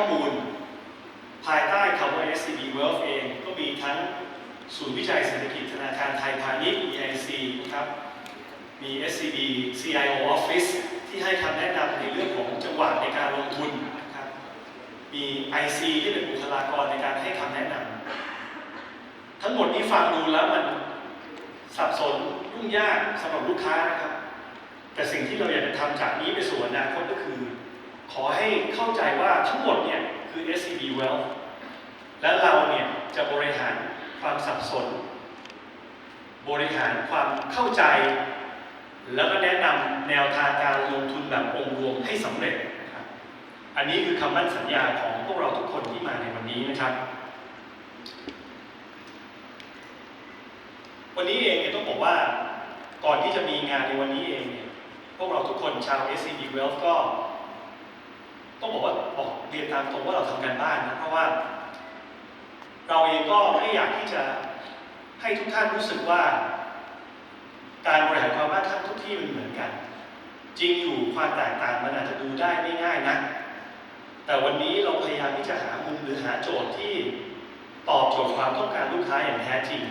อมูล ภายใต้คำว่า SCB Wealth เองก็มีทั้งศูนย์วิจัยเศรษฐกิจธนาคารไทยพาณิชย์ EIC นะครับ มี SCB CIO Office ที่ให้คำแนะนำในเรื่องของจังหวะในการลงทุนนะครับ มี IC ที่เป็นบุคลากรในการให้คำแนะนำทั้งหมดนี้ฟังดูแล้วมันสับสนยุ่งยากสำหรับลูกค้านะครับ แต่สิ่งที่เราอยากจะทำจากนี้ไปสู่อนาคตก็คือขอให้ เข้าใจว่าทั้งหมดเนี่ยคือ SCB Wealth และเราเนี่ยจะบริหารความสับสน บริหารความเข้าใจ แล้วก็แนะนำแนวทางการลงทุนแบบองค์รวมให้สำเร็จนะครับอันนี้คือคำมั่นสัญญาของพวกเราทุกคนที่มาในวันนี้นะครับ วันนี้เองเนี่ยต้องบอกว่าก่อนที่จะมีงานในวันนี้เองเนี่ยพวกเราทุกคนชาว SCB Wealth ก็ ต้องบอกว่าบอก เรียนตามตรงว่าเราทำการบ้านนะเพราะว่า เราเองก็ไม่อยากที่จะให้ทุกท่านรู้สึกว่า การบริหารความมั่งคั่งทุกที่มันเหมือนกัน จริงอยู่ความแตกต่างมันอาจจะดูได้ไม่ง่ายนะ แต่วันนี้เราพยายามที่จะหามุมหรือหาโจทย์ที่ตอบโจทย์ความต้องการลูกค้าอย่างแท้จริง